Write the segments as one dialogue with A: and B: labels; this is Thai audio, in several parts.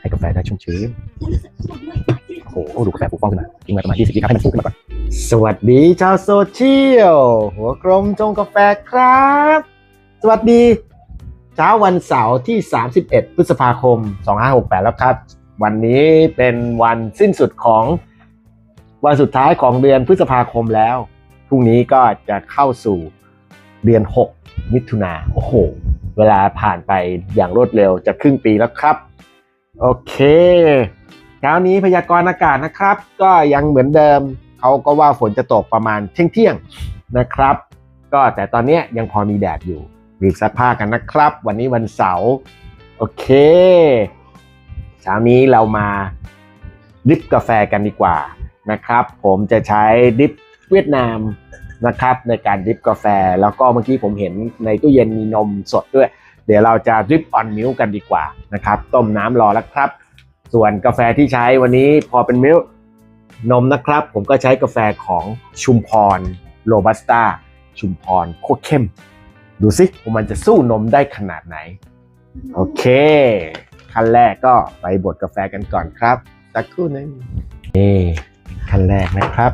A: ให้กาแฟได้ชุ่มชื้นโอ้โหดูกาแฟฟูฟ่องขึ้นมาทิ้งไว้ประมาณ20วิครับให้มันฟูขึ้นมาก่อนสวัสดีชาวโซเชียลหัวกลมจงกาแฟครับ สวัสดีเช้าวันเสาร์ที่ 31 พฤษภาคม 2568 แล้วครับ วันนี้เป็นวันสิ้นสุดของวันสุดท้ายของเดือนพฤษภาคมแล้วพรุ่งนี้ก็จะเข้าสู่เดือน 6 มิถุนาโอ้โห เวลาผ่านไปอย่างรวดเร็วจะครึ่งปีแล้วครับ โอเคเช้านี้พยากรณ์อากาศนะครับ ก็ยังเหมือนเดิมเขาก็ว่าฝนจะตกประมาณเที่ยงเที่ยงนะครับ ก็แต่ตอนนี้ยังพอมีแดดอยู่รีบซักผ้ากันนะครับ วันนี้วันเสาร์โอเคเช้านี้เรามาดริปกาแฟกันดีกว่านะครับ ผมจะใช้ดริปเวียดนามนะครับในการดริปกาแฟ แล้วก็เมื่อกี้ผมเห็นในตู้เย็นมีนมสดด้วย ดี๋ยวเราจะดริปออนมิลกันดีกว่านะครับ ต้มน้ำรอแล้วครับ ส่วนกาแฟที่ใช้วันนี้พอเป็นมิลนมนะครับ ผมก็ใช้กาแฟของชุมพรโรบัสต้าชุมพรโคตรเข้ม ดูสิว่ามันจะสู้นมได้ขนาดไหน โอเค ขั้นแรกก็ไปบดกาแฟกันก่อนครับสักครู่นึงนี่ขั้นแรกนะครับ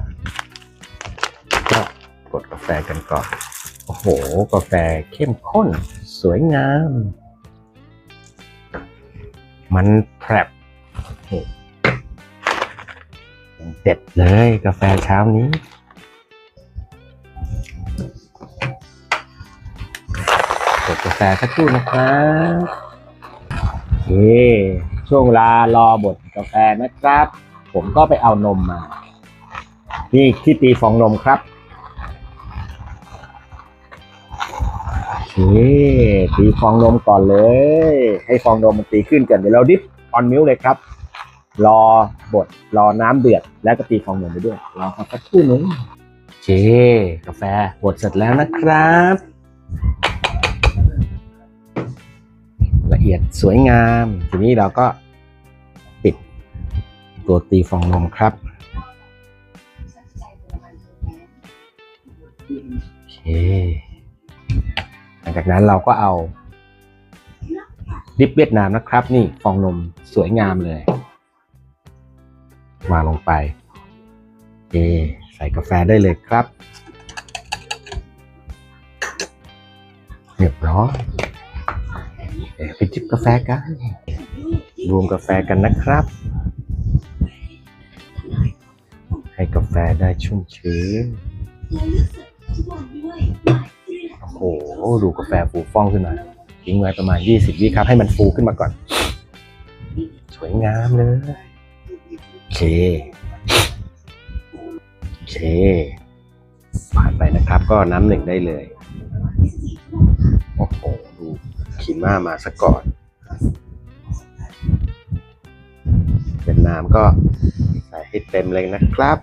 A: ก็บดกาแฟกันก่อน โอ้โห กาแฟเข้มข้น สวยงาม มันแพรบเด็ดเลยกาแฟเช้านี้กดกาแฟสักครู่นะครับโอเคช่วงเวลารอบดกาแฟนะครับ ผมก็ไปเอานมมา นี่ที่ตีฟองนมครับ คตีฟองนมก่อนเลย ให้ฟองนมมันตีขึ้นก่อนเดี๋ยวเราดิฟออนมิลเลยครับ รอบดรอน้ำเดือดแล้วก็ตีฟองนมไปด้วยรอสักครู่นึงเคกาแฟบดเสร็จแล้วนะครับ ละเอียดสวยงาม ทีนี้เราก็ปิดตัวตีฟองนมครับโอเค จากนั้นเราก็เอาดิบเวียดนามนะครับ นี่ฟองนมสวยงามเลย วางลงไปโอใส่กาแฟได้เลยครับเรียบร้อยเอ่อไปจิบกาแฟกัน รวมกาแฟกันนะครับ ให้กาแฟได้ชุ่มชื้น โอ้โหดูกาแฟฟูฟ่องขึ้นมาทิ้งไว้ประมาณ 20 วิครับ ให้มันฟูขึ้นมาก่อน สวยงามเลยโอเคโอเคผ่านไปนะครับ ก็น้ำหนึ่งได้เลยโอ้โหดูขีม่ามาซะก่อนเป็นน้ำก็ใส่ให้เต็มเลยนะครับ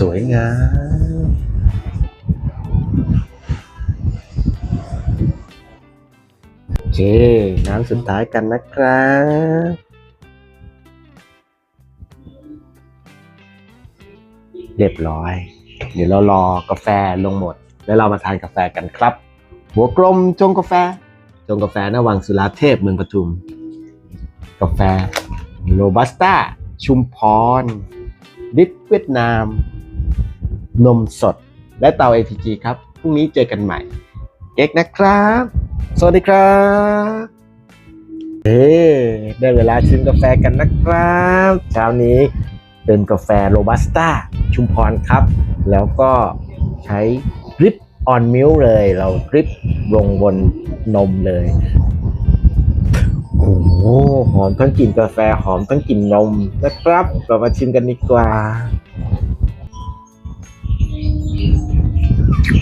A: สวยงามโอเคน้ำสุดท้ายกันนะครับเรียบร้อย เดี๋ยวเรารอกาแฟลงหมด แล้วเรามาทานกาแฟกันครับ หัวกลมจงกาแฟ จงกาแฟนวังสุราเทพเมืองปทุม กาแฟโรบัสต้าชุมพรดิสเวียดนาม นมสด และเตา ATG ครับ พรุ่งนี้เจอกันใหม่ เก๊กนะครับ สวัสดีครับเฮ้ได้เวลาชิมกาแฟกันนะครับเช้านี้เป็นกาแฟโรบัสต้าชุมพรครับ แล้วก็ใช้ดริปออนมิลเลย เราดริปลงบนนมเลยโอ้หอมทั้งกลิ่นกาแฟหอมทั้งกลิ่นนมนะครับ เรามาชิมกันดีกว่า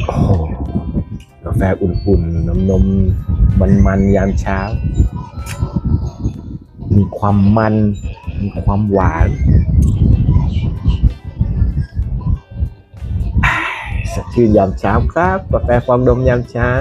A: โอ้โหกาแฟอุ่นๆ นมนมมันมันๆยามเช้า มีความมัน มีความหวานสดชื่นยามเช้าครับ กาแฟฟองดมยามเช้า